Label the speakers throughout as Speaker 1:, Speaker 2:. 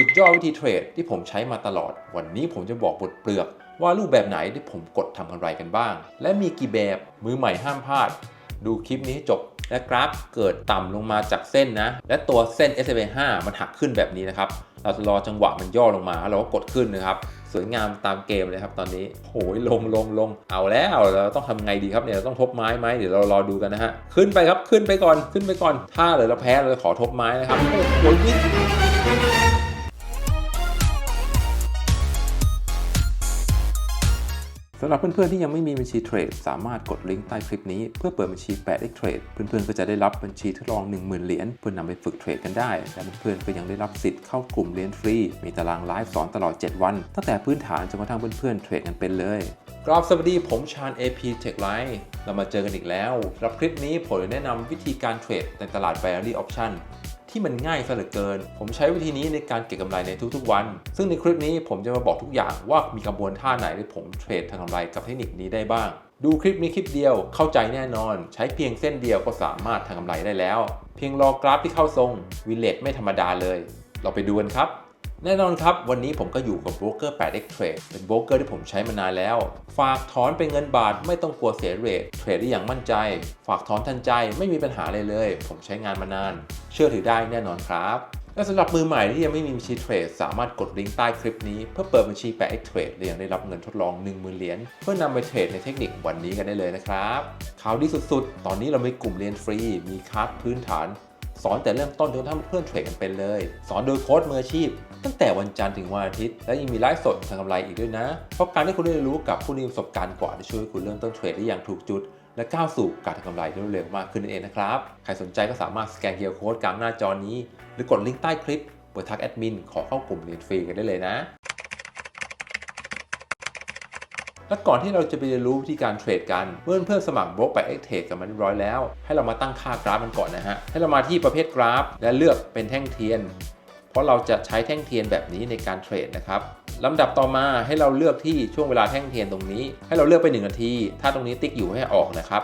Speaker 1: สุดยอดวิธีเทรดที่ผมใช้มาตลอด วันนี้ผมจะบอกบทเปลือก ว่ารูปแบบไหนที่ผมกดทำกำไรกันบ้าง และมีกี่แบบมือใหม่ห้ามพลาด ดูคลิปนี้ให้จบและกราฟเกิดต่ำลงมาจากเส้นนะ และตัวเส้น s m 5มันหักขึ้นแบบนี้นะครับ เราจะรอจังหวะมันย่อลงมาเราก็กดขึ้นนะครับ สวยงามตามเกมเลยครับตอนนี้โอ้ยลงลงลงเอาแล้วเราต้องทำไงดีครับเนี่ยเราต้องทบไม้ไหมเดี๋ยวเรารอดูกันนะฮะขึ้นไปครับขึ้นไปก่อนขึ้นไปก่อน ถ้าเลยเราแพ้เราจะขอทบไม้นะครับโอ้โหำหรับเพื่อนๆที่ยังไม่มีบัญชีเทรดสามารถกดลิงก์ใต้คลิปนี้เพื่อเปิดบัญชี 8x Trade เพื่อนๆก็จะได้รับบัญชีทดลอง 10,000 เหรียญเพื่อนำไปฝึกเทรดกันได้และเพื่อนๆก็ยังได้รับสิทธิ์เข้ากลุ่มเรียนฟรี มีตารางไลฟ์สอนตลอด 7 วัน ตั้งแต่พื้นฐานจนกระทั่งเพื่อนๆเทรดกันเป็นเลยกราบสวัสดีผมชาญ AP Tech Line เรามาเจอกันอีกแล้วสำหรับคลิปนี้ผมจะแนะนำวิธีการเทรดในตลาด Binary Option ที่มันง่ายซะเหลือเกิน ผมใช้วิธีนี้ในการเก็บกำไรในทุกๆวัน ซึ่งในคลิปนี้ผมจะมาบอกทุกอย่างว่ามีกระบวนท่าไหนที่ผมเทรดทางกำไรกับเทคนิคนี้ได้บ้าง ดูคลิปนี้คลิปเดียวเข้าใจแน่นอน ใช้เพียงเส้นเดียวก็สามารถทำกำไรได้แล้ว เพียงรอกราฟที่เข้าทรงวิเลตไม่ธรรมดาเลย เราไปดูกันครับ แน่นอนครับ วันนี้ผมก็อยู่กับโบรกเกอร์ 8x Trade เป็นโบรกเกอร์ที่ผมใช้มานานแล้ว ฝากถอนเป็นเงินบาทไม่ต้องกลัวเสียเรทเทรดได้อย่างมั่นใจ ฝากถอนทันใจไม่มีปัญหาเลยเลย ผมใช้งานมานาน เชื่อถือได้แน่นอนครับและสำหรับมือใหม่ที่ยังไม่มีบัญชีเทรดสามารถกดลิงก์ใต้คลิปนี้เพื่อเปิดบัญชี 8x Trade และยังได้รับเงินทดลอง 10,000 เหรียญเพื่อนำไปเทรดในเทคนิควันนี้กันได้เลยนะครับข่าวดีสุดๆ ตอนนี้เรามีกลุ่มเรียนฟรี มีคลาสพื้นฐาน สอนแต่เริ่มต้นจนทั่งเพื่อนเทรดกันเป็นเลย สอนโดยโค้ชมืออาชีพ ตั้งแต่วันจันทร์ถึงวันอาทิตย์ และยังมีไลฟ์สดทางกำไรอีกด้วยนะ เพราะการที่คุณได้รู้กับผู้มีประสบการณ์กว่าจะช่วยให้คุณเริ่มต้นเทรดได้อย่างถูกจุด และก้าวสู่การทำกำไรได้รวดเร็วมากขึ้นนั่นเองนะครับ ใครสนใจก็สามารถสแกนเคอร์โค้ดกลางหน้าจอนี้ หรือกดลิงก์ใต้คลิปเปิดทักแอดมินขอเข้ากลุ่มเรียนฟรีกันได้เลยนะและก่อนที่เราจะไปเรียนรู้วิธีการเทรดกัน เมื่อเพื่อนสมัครบล็อกไปเอ็กเทรดกันมาเรียบร้อยแล้ว ให้เรามาตั้งค่ากราฟมันก่อนนะฮะ ให้เรามาที่ประเภทกราฟ และเลือกเป็นแท่งเทียน เพราะเราจะใช้แท่งเทียนแบบนี้ในการเทรดนะครับลำดับต่อมาให้เราเลือกที่ช่วงเวลาแท่งเทียนตรงนี้ ให้เราเลือกไป 1 นาที ถ้าตรงนี้ติ๊กอยู่ให้ออกนะครับ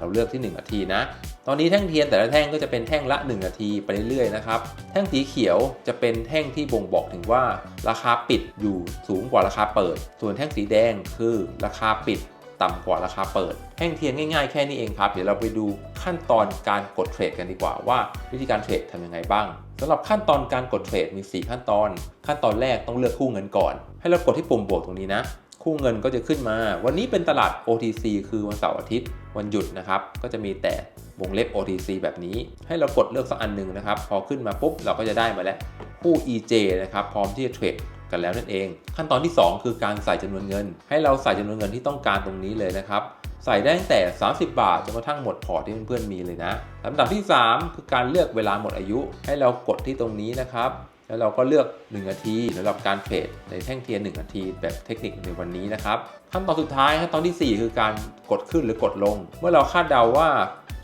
Speaker 1: เราเลือกที่ 1 นาทีนะ ตอนนี้แท่งเทียนแต่ละแท่งก็จะเป็นแท่งละ 1 นาทีไปเรื่อยๆนะครับ แท่งสีเขียวจะเป็นแท่งที่บ่งบอกถึงว่าราคาปิดอยู่สูงกว่าราคาเปิด ส่วนแท่งสีแดงคือราคาปิดต่ำกว่าราคาเปิด แท่งเทียนง่ายๆแค่นี้เองครับ เดี๋ยวเราไปดูขั้นตอนการกดเทรดกันดีกว่าว่าวิธีการเทรดทำยังไงบ้าง สำหรับขั้นตอนการกดเทรดมี 4 ขั้นตอน ขั้นตอนแรกต้องเลือกคู่เงินก่อน ให้เรากดที่ปุ่มบวกตรงนี้นะ คู่เงินก็จะขึ้นมา วันนี้เป็นตลาด OTC คือวันเสาร์อาทิตย์ วันหยุดนะครับ ก็จะมีแต่วงเล็บ OTC แบบนี้ ให้เรากดเลือกสักอันหนึ่งนะครับ พอขึ้นมาปุ๊บเราก็จะได้มาแล้วคู่ EJ นะครับ พร้อมที่จะเทรดกันแล้วนั่นเอง ขั้นตอนที่ 2 คือการใส่จำนวนเงิน ให้เราใส่จำนวนเงินที่ต้องการตรงนี้เลยนะครับ ใส่ได้ตั้งแต่ 30 บาทจนกระทั่งหมดพอร์ตที่เพื่อนๆมีเลยนะลำดับที่ 3 คือการเลือกเวลาหมดอายุ ให้เรากดที่ตรงนี้นะครับแล้วเราก็เลือก 1 นาทีสำหรับการเทรดในแท่งเทียน 1 นาทีแบบเทคนิคในวันนี้นะครับขั้นตอนสุดท้ายขั้นตอนทีสี่4 คือการกดขึ้นหรือกดลง เมื่อเราคาดเดาว่า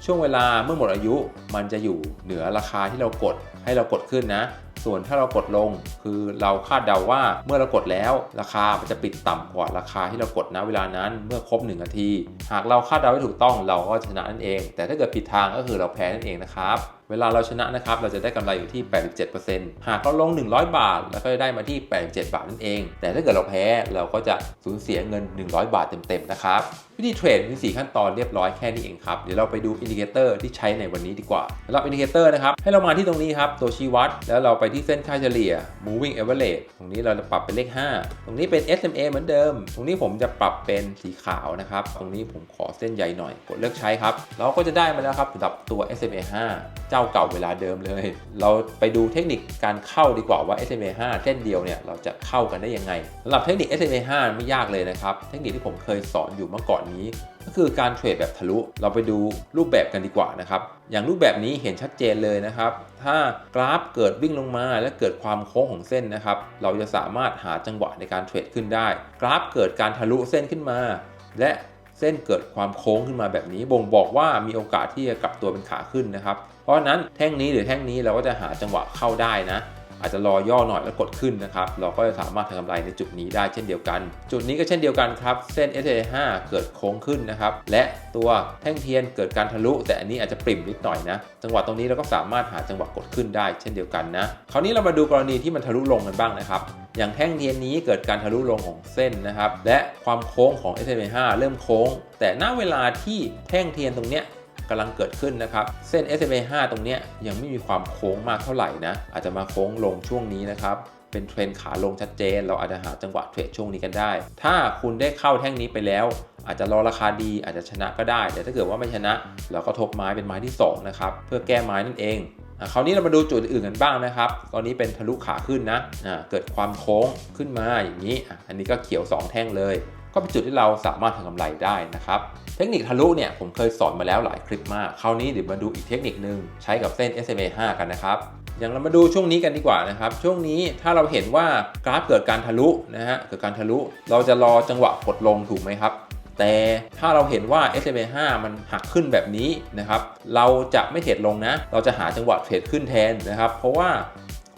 Speaker 1: ช่วงเวลาเมื่อหมดอายุ มันจะอยู่เหนือราคาที่เรากดให้เรากดขึ้นนะ ส่วนถ้าเรากดลง คือเราคาดเดาว่าเมื่อเรากดแล้ว ราคามันจะปิดต่ำกว่าราคาที่เรากดณเวลานั้นเมื่อครบ 1 นาที หากเราคาดเดาได้ถูกต้องเราก็ชนะนั่นเอง แต่ถ้าเกิดผิดทางก็คือเราแพ้นั่นเองนะครับเวลาเราชนะนะครับเราจะได้กำไรอยู่ที่ 87%หากเราลง 100 บาท แล้วก็จะได้มาที่ 87 บาทนั่นเอง แต่ถ้าเกิดเราแพ้เราก็จะสูญเสียเงิน 100 บาทเต็มๆนะครับวิธีเทรดมี 4 ขั้นตอนเรียบร้อยแค่นี้เองครับ เดี๋ยวเราไปดูอินดิเคเตอร์ที่ใช้ในวันนี้ดีกว่าสำหรับอินดิเคเตอร์นะครับ ให้เรามาที่ตรงนี้ครับ ตัวชี้วัด แล้วเราไปที่เส้นค่าเฉลี่ย moving average ตรงนี้เราจะปรับเป็นเลข 5 ตรงนี้เป็น SMA เหมือนเดิม ตรงนี้ผมจะปรับเป็นสีขาวนะครับ ตรงนี้ผมขอเส้นใหญ่หน่อย กดเลือกใช้ครับ เราก็จะได้มาแล้วครับสำหรับตัว SMA 5 เจ้าเก่าเวลาเดิมเลย เราไปดูเทคนิคการเข้าดีกว่าว่า SMA 5 เส้นเดียวเนี่ยเราจะเข้ากันได้ยังไงสำหรับเทคนิค SMA 5 ไม่ยากเลยนะครับ เทคนิคที่ผมเคยสอนอยู่เมื่อก่อนนี้ ก็คือการเทรดแบบทะลุ เราไปดูรูปแบบกันดีกว่านะครับ อย่างรูปแบบนี้เห็นชัดเจนเลยนะครับ ถ้ากราฟเกิดวิ่งลงมาและเกิดความโค้งของเส้นนะครับ เราจะสามารถหาจังหวะในการเทรดขึ้นได้ กราฟเกิดการทะลุเส้นขึ้นมา และเส้นเกิดความโค้งขึ้นมาแบบนี้บ่งบอกว่ามีโอกาสที่จะกลับตัวเป็นขาขึ้นนะครับ เพราะนั้นแท่งนี้หรือแท่งนี้เราก็จะหาจังหวะเข้าได้นะอาจจะรอย่อหน่อยแล้วกดขึ้นนะครับ เราก็จะสามารถทำกำไรในจุดนี้ได้เช่นเดียวกัน จุดนี้ก็เช่นเดียวกันครับ เส้น SA5 เกิดโค้งขึ้นนะครับ และตัวแท่งเทียนเกิดการทะลุ แต่อันนี้อาจจะปริ่มนิดหน่อยนะ จังหวะตรงนี้เราก็สามารถหาจังหวะกดขึ้นได้เช่นเดียวกันนะ คราวนี้เรามาดูกรณีที่มันทะลุลงกันบ้างนะครับ อย่างแท่งเทียนนี้เกิดการทะลุลงของเส้นนะครับ และความโค้งของ SMA 5 เริ่มโค้ง แต่ณเวลาที่แท่งเทียนตรงเนี้ย กำลังเกิดขึ้นนะครับ เส้น SMA 5 ตรงนี้ยังไม่มีความโค้งมากเท่าไหร่นะ อาจจะมาโค้งลงช่วงนี้นะครับเป็นเทรนขาลงชัดเจน เราอาจจะหาจังหวะเทรดช่วงนี้กันได้ ถ้าคุณได้เข้าแท่งนี้ไปแล้ว อาจจะรอราคาดีอาจจะชนะก็ได้ แต่ถ้าเกิดว่าไม่ชนะ เราก็ทบไม้เป็นไม้ที่2นะครับเพื่อแก้ไม้นั่นเองคราวนี้เรามาดูจุดอื่นกันบ้างนะครับ ตอนนี้เป็นทะลุขาขึ้นนะะเกิดความโค้งขึ้นมาอย่างนี้ อันนี้ก็เขียว 2 แท่งเลย ก็เป็นจุดที่เราสามารถทำกำไรได้นะครับ เทคนิคทะลุเนี่ยผมเคยสอนมาแล้วหลายคลิปมาก คราวนี้เดี๋ยวมาดูอีกเทคนิคนึงใช้กับเส้น SMA 5 กันนะครับ อย่างเรามาดูช่วงนี้กันดีกว่านะครับ ช่วงนี้ถ้าเราเห็นว่ากราฟเกิดการทะลุนะฮะ เกิดการทะลุ เราจะรอจังหวะกดลงถูกไหมครับแต่ถ้าเราเห็นว่า SMA 5 มันหักขึ้นแบบนี้นะครับ เราจะไม่เทรดลงนะ เราจะหาจังหวะเทรดขึ้นแทนนะครับ เพราะว่า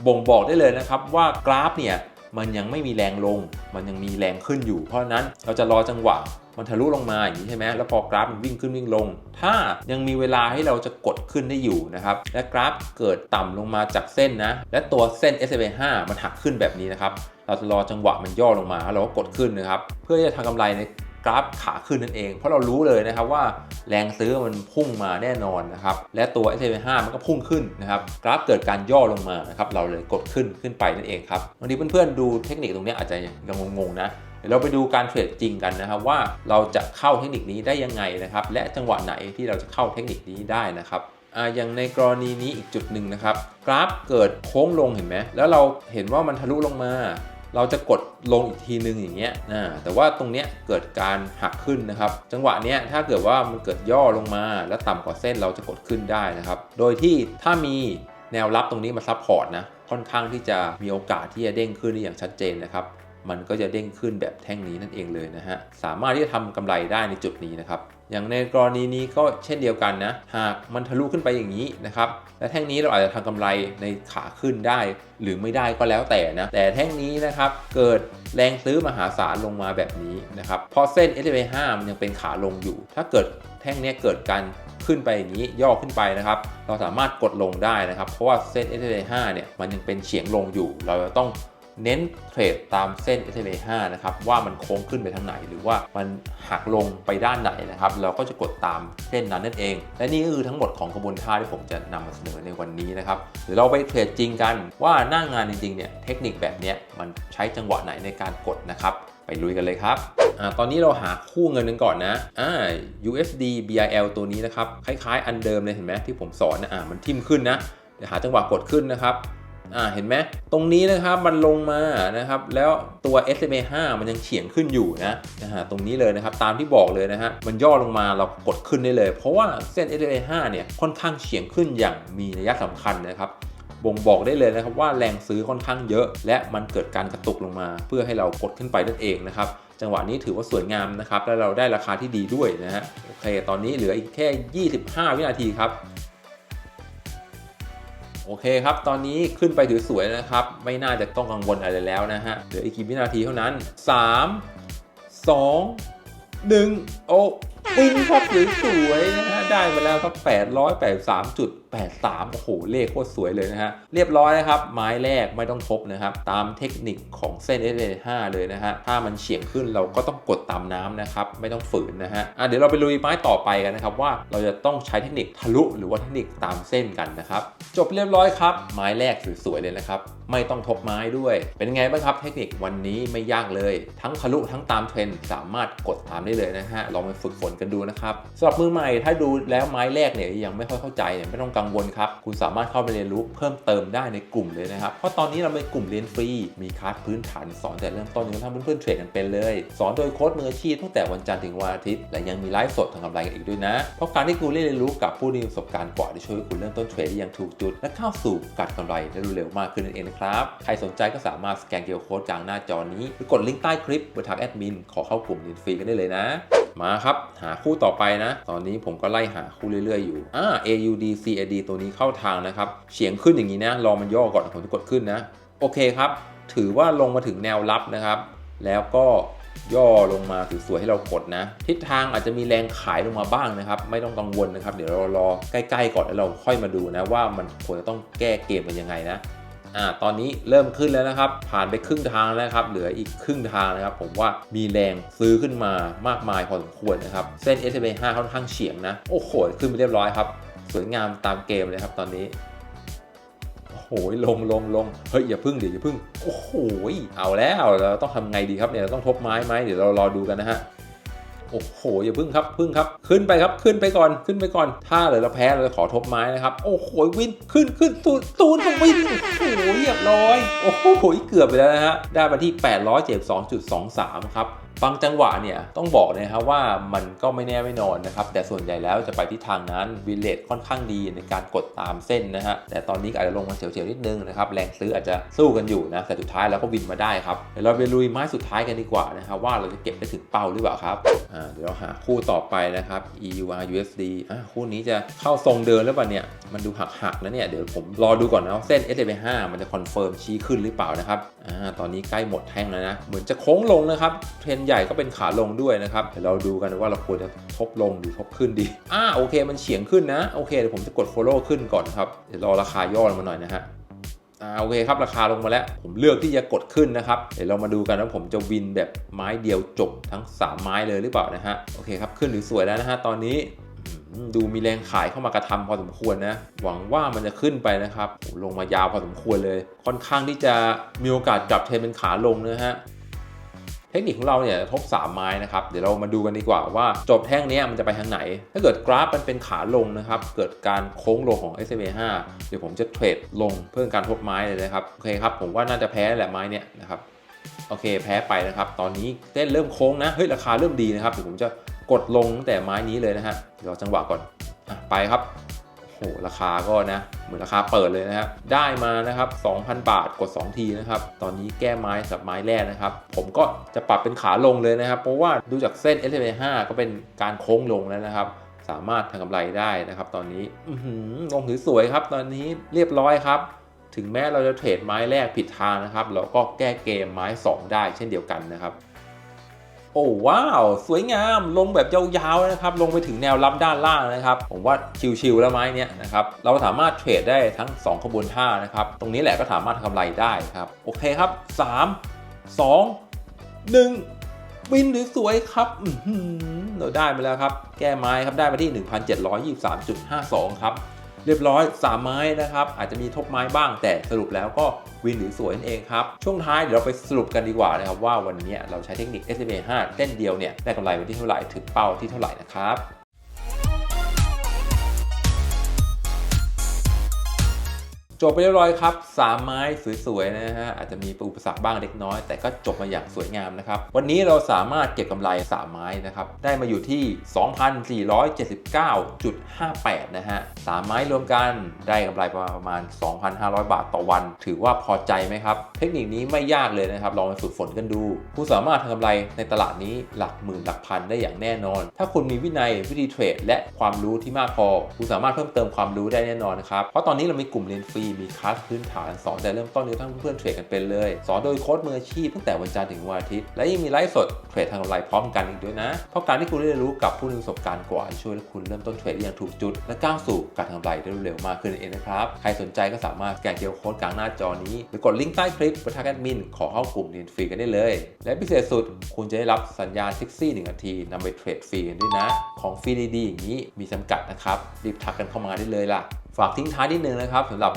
Speaker 1: บ่งบอกได้เลยนะครับว่ากราฟเนี่ย มันยังไม่มีแรงลง มันยังมีแรงขึ้นอยู่ เพราะนั้นเราจะรอจังหวะมันทะลุลงมาอย่างนี้ใช่ไหมแล้วพอกราฟมันวิ่งขึ้นวิ่งลง ถ้ายังมีเวลาให้เราจะกดขึ้นได้อยู่นะครับ และกราฟเกิดต่ำลงมาจากเส้นนะ และตัวเส้น s อ5มันหักขึ้นแบบนี้นะครับ เราจะรอจังหวะมันย่อลงมาแล้วเราก็กดขึ้นนะครับ เพื่อที่จะทำกำไรใน กราฟขาขึ้นนั่นเอง เพราะเรารู้เลยนะครับว่าแรงซื้อมันพุ่งมาแน่นอนนะครับ และตัว SMA 5มันก็พุ่งขึ้นนะครับ กราฟเกิดการย่อลงมานะครับ เราเลยกดขึ้นขึ้นไปนั่นเองครับบางทีเพื่อนๆดูเทคนิคตรงนี้อาจจะยังงงๆนะเดี๋ยวเราไปดูการเทรดจริงกันนะครับว่าเราจะเข้าเทคนิคนี้ได้ยังไงนะครับ และจังหวะไหนที่เราจะเข้าเทคนิคนี้ได้นะครับอย่างในกรณีนี้อีกจุดหนึ่งนะครับ กราฟเกิดโค้งลงเห็นไหมแล้วเราเห็นว่ามันทะลุลงมา เราจะกดลงอีกทีนึงอย่างเงี้ยนะแต่ว่าตรงเนี้ยเกิดการหักขึ้นนะครับ จังหวะเนี้ยถ้าเกิดว่ามันเกิดย่อลงมา แล้วต่ำกว่าเส้นเราจะกดขึ้นได้นะครับ โดยที่ถ้ามีแนวรับตรงนี้มาซับพอร์ตนะ ค่อนข้างที่จะมีโอกาสที่จะเด้งขึ้นได้อย่างชัดเจนนะครับ มันก็จะเด้งขึ้นแบบแท่งนี้นั่นเองเลยนะฮะ สามารถที่จะทำกำไรได้ในจุดนี้นะครับ อย่างในกรณีนี้ก็เช่นเดียวกันนะหากมันทะลุขึ้นไปอย่างนี้นะครับและแท่งนี้เราอาจจะทำกำไรในขาขึ้นได้ หรือไม่ได้ก็แล้วแต่นะแต่แท่งนี้นะครับเกิดแรงซื้อมหาศาลลงมาแบบนี้นะครับพราะเส้น SMA 5มันยังเป็นขาลงอยู่ ถ้าเกิดแท่งนี้เกิดการขึ้นไปอย่างนี้ย่อขึ้นไปนะครับ เราสามารถกดลงได้นะครับ เพราะว่าเส้น SMA 5เนี่ยมันยังเป็นเฉียงลงอยู่ เราจะต้อง เน้นเทรดตามเส้น SMA 5นะครับว่ามันโค้งขึ้นไปทางไหน หรือว่ามันหักลงไปด้านไหนนะครับเราก็จะกดตามเส้นนั้นนั่นเอง และนี่ก็คือทั้งหมดของกระบวนท่าที่ผมจะนำมาเสนอในวันนี้นะครับเดี๋ยวเราไปเทรดจริงกันว่าหน้างานจริงๆเนี่ยเทคนิคแบบนี้มันใช้จังหวะไหนในการกดนะครับไปลุยกันเลยครับอตอนนี้เราหาคู่เงินกันก่อนนะอ่า USD BRL ตัวนี้นะครับ คล้ายๆ อันเดิมเลยเห็นไหมที่ผมสอนนะอ่ามันทิ่มขึ้นนะเดี๋ยวหาจังหวะกดขึ้นนะครับ อ่าเห็นไหมตรงนี้นะครับมันลงมานะครับแล้วตัว SMA 5 มันยังเฉียงขึ้นอยู่นะนะฮะตรงนี้เลยนะครับตามที่บอกเลยนะฮะมันย่อลงมาเรากดขึ้นได้เลย เพราะว่าเส้น SMA 5 เนี่ยค่อนข้างเฉียงขึ้นอย่างมีนัยสำคัญนะครับบ่งบอกได้เลยนะครับว่าแรงซื้อค่อนข้างเยอะ และมันเกิดการกระตุกลงมา เพื่อให้เรากดขึ้นไปนั่นเองนะครับจังหวะนี้ถือว่าสวยงามนะครับและเราได้ราคาที่ดีด้วยนะฮะโอเคตอนนี้เหลืออีกแค่ 25 วินาทีครับ โอเคครับ ตอนนี้ขึ้นไปถือสวยนะครับ ไม่น่าจะต้องกังวลอะไรแล้วนะฮะ เหลืออีกกี่วินาทีเท่านั้น 3 2 1 โอ้ปิงครับสวยๆนะฮะ ได้มาแล้วครับ83 โอ้โห เลขโคตรสวยเลยนะฮะ เรียบร้อยนะครับ ไม้แรกไม่ต้องทบนะครับ ตามเทคนิคของเส้น s 5เลยนะฮะ ถ้ามันเฉียงขึ้นเราก็ต้องกดตามน้ำนะครับ ไม่ต้องฝืนนะฮะอะเดี๋ยวเราไปลุยไม้ต่อไปกันนะครับ ว่าเราจะต้องใช้เทคนิคทะลุหรือว่าเทคนิคตามเส้นกันนะครับ จบเรียบร้อยครับ ไม้แรกสวยๆเลยนะครับ ไม่ต้องทบไม้ด้วย เป็นไงบ้างครับ เทคนิควันนี้ไม่ยากเลย ทั้งทะลุทั้งตามเทรนสามารถกดตามได้เลยนะฮะ ลองไปฝึกฝนกันดูนะครับสำหรับมือใหม่ถ้าดูแล้วไม้แรกเนี่ยยังไม่ค่อยเข้าใจเนี่ยไม่ต้องกังวลครับ คุณสามารถเข้าไปเรียนรู้เพิ่มเติมได้ในกลุ่มเลยนะครับ เพราะตอนนี้เราเป็นกลุ่มเรียนฟรี มีคลาสพื้นฐานสอนแต่เริ่มต้นจนทำเพื่อนๆเทรดกันเป็นเลย สอนโดยโค้ชมืออาชีพตั้งแต่วันจันทร์ถึงวันอาทิตย์ และยังมีไลฟ์สดทำกำไรกันอีกด้วยนะ เพราะการที่คุณเรียนรู้กับผู้ที่มีประสบการณ์กว่าที่ช่วยคุณเริ่มต้นเทรดได้อย่างถูกจุด และเข้าสู่การกำไรได้รวดเร็วมากขึ้นนั่นเองนะครับ ใครสนใจก็สามารถสแกนเกียร์โค้ดกลางหน้าจอนี้หรือกดลิงก์ใต้คลิปบนทางแอดมินขอเข้ากลุ่มเรียนฟรีกันได้เลยนะ มาครับ หาคู่ต่อไปนะ ตอนนี้ผมก็ไล่หาคู่เรื่อยๆอยู่อ่า AUD CAD ตัวนี้เข้าทางนะครับเฉียงขึ้นอย่างนี้นะรอมันย่อก่อนผมจะกดขึ้นนะ โอเคครับ ถือว่าลงมาถึงแนวรับนะครับ แล้วก็ย่อลงมาสวยๆให้เรากดนะ ทิศทางอาจจะมีแรงขายลงมาบ้างนะครับ ไม่ต้องกังวลนะครับ เดี๋ยวเรารอใกล้ๆก่อนแล้วเราค่อยมาดูนะว่ามันควรจะต้องแก้เกมมันยังไงนะ อ่าตอนนี้เริ่มขึ้นแล้วนะครับ ผ่านไปครึ่งทางแล้วนะครับ เหลืออีกครึ่งทางนะครับ ผมว่ามีแรงซื้อขึ้นมามากมายพอสมควรนะครับ เส้น s m 5ค่อนข้างเฉียงนะ โอ้โห ขึ้นไปเรียบร้อยครับ สวยงามตามเกมเลยครับตอนนี้โอ้โหลงลงลงเฮ้ยอย่าพึ่งเดี๋ยวอย่าพึ่งโอ้โหเอาแล้วเราต้องทำไงดีครับเนี่ยเราต้องทบไม้ไหมเดี๋ยวเรารอดูกันนะฮะ โอ้โหอย่าพึ่งครับพึ่งครับ ขึ้นไปครับขึ้นไปก่อนขึ้นไปก่อน ถ้าเหลือเราแพ้เราจะขอทบไม้นะครับ โอ้โหวินขึ้นขึ้นตูนตูนของวินโอ้โหเรียบร้อย โอ้โหเกือบไปแล้วนะฮะได้มาที่ 872.23 ครับ บางจังหวะเนี่ยต้องบอกนะครับว่ามันก็ไม่แน่ไม่นอนนะครับ แต่ส่วนใหญ่แล้วจะไปที่ทางนั้นวิเลทค่อนข้างดีในการกดตามเส้นนะฮะแต่ตอนนี้อาจจะลงมาเฉียวๆนิดนึงนะครับแรงซื้ออาจจะสู้กันอยู่นะแต่สุดท้ายแล้วก็วินมาได้ครับเดี๋ยวเราไปลุยไม้สุดท้ายกันดีกว่านะครับว่าเราจะเก็บได้ถึงเป้าหรือเปล่าครับอ่าเดี๋ยวเราหาคู่ต่อไปนะครับ EUR USD อ่าคู่นี้จะเข้าทรงเดินหรือเปล่าเนี่ย มันดูหักๆนะเนี่ย เดี๋ยวผมรอดูก่อนนะเส้น s m 5มันจะคอนเฟิร์มชี้ขึ้นหรือเปล่านะครับอ่าตอนนี้ใกล้หมดแท่งแล้วนะ เหมือนจะโค้งลงนะครับ เทรนใหญ่ก็เป็นขาลงด้วยนะครับเดี๋ยวเราดูกันว่าเราควรจะทบลงหรือทบขึ้นดีอ่าโอเค มันเฉียงขึ้นนะ โอเคเดี๋ยวผมจะกด follow ขึ้นก่อนครับเดี๋ยวรอราคาย่อลงมาหน่อยนะฮะอ่าโอเคครับ ราคาลงมาแล้ว ผมเลือกที่จะกดขึ้นนะครับ เดี๋ยวเรามาดูกันว่าผมจะวินแบบไม้เดียวจบทั้ง 3 ไม้เลยหรือเปล่านะฮะ โอเคครับ ขึ้นหรือสวยแล้วนะฮะ ตอนนี้ ดูมีแรงขายเข้ามากระทำพอสมควรนะ หวังว่ามันจะขึ้นไปนะครับ ลงมายาวพอสมควรเลย ค่อนข้างที่จะมีโอกาสกลับเทรนเป็นขาลงนะฮะเทคนิคของเราเนี่ยทบ 3 ไม้นะครับ เดี๋ยวเรามาดูกันดีกว่าว่าจบแท่งนี้มันจะไปทางไหน ถ้าเกิดกราฟมันเป็นขาลงนะครับ เกิดการโค้งลงของ s m a 5เดี๋ยวผมจะเทรดลงเพื่อการทบไม้เลยนะครับ โอเคครับ ผมว่าน่าจะแพ้แหละไม้เนี้ยนะครับ โอเคแพ้ไปนะครับ ตอนนี้เต้นเริ่มโค้งนะ เฮ้ยราคาเริ่มดีนะครับ เดี๋ยวผมจะ กดลงแต่ไม้นี้เลยนะฮะรอจังหวะก่อนอไปครับโอ้โหราคาก็นะเหมือนราคาเปิดเลยนะครับ ได้มานะครับ 2,000 บาทกด 2 ทีนะครับ ตอนนี้แก้ไม้กับไม้แรกนะครับ ผมก็จะปรับเป็นขาลงเลยนะครับ เพราะว่าดูจากเส้น s m 5ก็เป็นการโค้งลงแล้วนะครับ สามารถทำกำไรได้นะครับ ตอนนี้ลงถือสวยครับ ตอนนี้เรียบร้อยครับ ถึงแม้เราจะเทรดไม้แรกผิดทางนะครับ เราก็แก้เกมไม้ 2 ได้เช่นเดียวกันนะครับ อ้ว้าว สวยงามลงแบบยาวๆนะครับ ลงไปถึงแนวรับด้านล่างนะครับ ผมว่าชิวๆแล้วไม้เนี้ยนะครับ เราสามารถเทรดได้ทั้ง 2 ขบวนท่านะครับ ตรงนี้แหละก็สามารถทำกำไรได้ครับ โอเคครับ 3 2 1วินหรือสวยครับอื้อหือเราได้มาแล้วครับ แก้ไม้ครับได้มาที่ 1,723.52 ครับ เรียบร้อย 3 ไม้นะครับ อาจจะมีทบไม้บ้าง แต่สรุปแล้วก็วินหรือสวยนั่นเองครับ ช่วงท้ายเดี๋ยวเราไปสรุปกันดีกว่านะครับว่าวันนี้เราใช้เทคนิค SMA 5เส้นเดียวเนี่ยได้กำไรไปที่เท่าไหร่ถึงเป้าที่เท่าไหร่นะครับ จบไปเรียบร้อยครับ3ไม้สวยๆนะฮะอาจจะมีอุปสรรคบ้างเล็กน้อย แต่ก็จบมาอย่างสวยงามนะครับวันนี้เราสามารถเก็บกำไร3ไม้นะครับได้มาอยู่ที่ 2,479.58 นะฮะ3ไม้รวมกันได้กำไรประมาณ 2,500 บาทต่อวัน ถือว่าพอใจไหมครับ เทคนิคนี้ไม่ยากเลยนะครับลองไปฝึกฝนกันดูคุณสามารถทำกำไรในตลาดนี้หลักหมื่นหลักพันได้อย่างแน่นอน ถ้าคุณมีวินัยวิธีเทรดและความรู้ที่มากพอคุณสามารถเพิ่มเติมความรู้ได้แน่นอนนะครับเพราะตอนนี้เรามีกลุ่มเรียนฟรีมีคลาสพื้นฐานสอนแต่เริ่มต้นให้ทั้งเพื่อนเทรดกันเป็นเลย สอนโดยโค้ชมืออาชีพตั้งแต่วันจันทร์ถึงวันอาทิตย์ และยังมีไลฟ์สดเทรดทางออนไลน์พร้อมกันอีกด้วยนะ เพราะการที่คุณได้เรียนรู้กับผู้มีประสบการณ์กว่าจะช่วยให้คุณเริ่มต้นเทรดได้อย่างถูกจุด และก้าวสู่การทำกำไรได้เร็วมากขึ้นเองนะครับ ใครสนใจก็สามารถสแกนเคียร์โค้ดกลางหน้าจอนี้หรือกดลิงก์ใต้คลิปไปทักแอดมินขอเข้ากลุ่มเรียนฟรีกันได้เลย และพิเศษสุดคุณจะได้รับสัญญาณซิกซี่หนึ่งนาทีนำไปเทรดฟรีกันด้วยนะ ของฟรีดีๆอย่างนี้มีจำกัดนะครับรีบทักกันเข้ามาได้เลยล่ะฝากทิ้งท้ายนิดนึงนะครับสำหรับ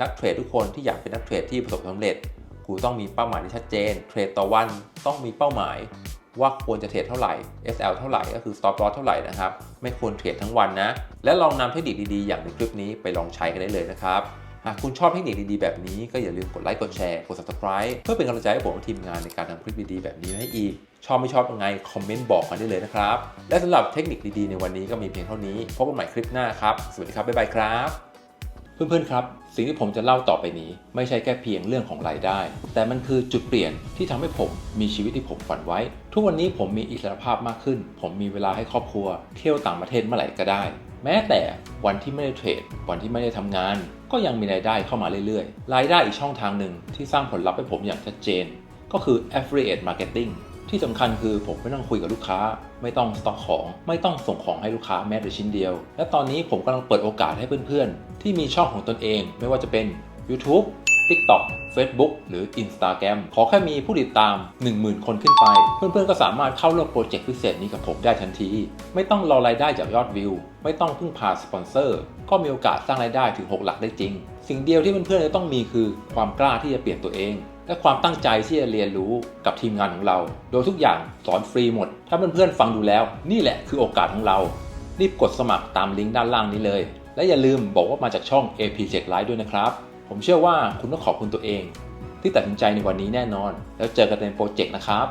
Speaker 1: นักเทรดทุกคนที่อยากเป็นนักเทรดที่ประสบความสำเร็จคุณต้องมีเป้าหมายที่ชัดเจน เทรดต่อวันต้องมีเป้าหมายว่าควรจะเทรดเท่าไหร่ SL เท่าไหร่ก็คือ stop loss เท่าไหร่นะครับ ไม่ควรเทรดทั้งวันนะ และลองนำเทคนิคดีๆ อย่างในคลิปนี้ไปลองใช้กันได้เลยนะครับ หากคุณชอบเทคนิคดีๆ แบบนี้ก็อย่าลืมกดไลค์ กดแชร์ กด subscribe เพื่อเป็นกำลังใจให้ผมและทีมงานในการทำคลิปดีๆ แบบนี้ให้อีก ชอบไม่ชอบยังไง คอมเมนต์บอกกันได้เลยนะครับ และสำหรับเทคนิคดีๆ ในวันนี้ก็มีเพียงเท่านี้ พบกันใหม่คลิปหน้าครับ สวัสดีครับ บ๊ายบายครับ เพื่อนๆ ครับ สิ่งที่ผมจะเล่าต่อไปนี้ ไม่ใช่แค่เพียงเรื่องของรายได้ แต่มันคือจุดเปลี่ยนที่ทำให้ผมมีชีวิตที่ผมฝันไว้ ทุกวันนี้ผมมีอิสรภาพมากขึ้น ผมมีเวลาให้ครอบครัว เที่ยวต่างประเทศเมื่อไหร่ก็ได้ แม้แต่วันที่ไม่ได้เทรด วันที่ไม่ได้ทำงาน ก็ยังมีรายได้เข้ามาเรื่อยๆ รายได้อีกช่องทางหนึ่งที่สร้างผลลัพธ์ให้ผมอย่างชัดเจน ก็คือ affiliate marketing ที่สำคัญคือผมไม่ต้องคุยกับลูกค้า ไม่ต้องสต็อกของ ไม่ต้องส่งของให้ลูกค้าแม้แต่ชิ้นเดียว และตอนนี้ผมกำลังเปิดโอกาสให้เพื่อนๆ ที่มีช่องของตนเอง ไม่ว่าจะเป็น YouTube TikTok Facebook หรือ Instagram ขอแค่มีผู้ติดตาม 10,000 คนขึ้นไป เพื่อนๆ ก็สามารถเข้าร่วมโปรเจกต์พิเศษนี้กับผมได้ทันที ไม่ต้องรอรายได้จากยอดวิว ไม่ต้องพึ่งพาสปอนเซอร์ ก็มีโอกาสสร้างรายได้ถึง 6 หลักได้จริง สิ่งเดียวที่เพื่อนๆ จะต้องมีคือความกล้าที่จะเปลี่ยนตัวเอง และความตั้งใจที่จะเรียนรู้กับทีมงานของเรา โดยทุกอย่างสอนฟรีหมด ถ้าเพื่อนๆฟังดูแล้ว นี่แหละคือโอกาสของเรา รีบกดสมัครตามลิงก์ด้านล่างนี้เลย และอย่าลืมบอกว่ามาจากช่อง AP7 Live ด้วยนะครับ ผมเชื่อว่าคุณต้องขอบคุณตัวเอง ที่ตัดสินใจในวันนี้แน่นอน แล้วเจอกันในโปรเจกต์นะครับ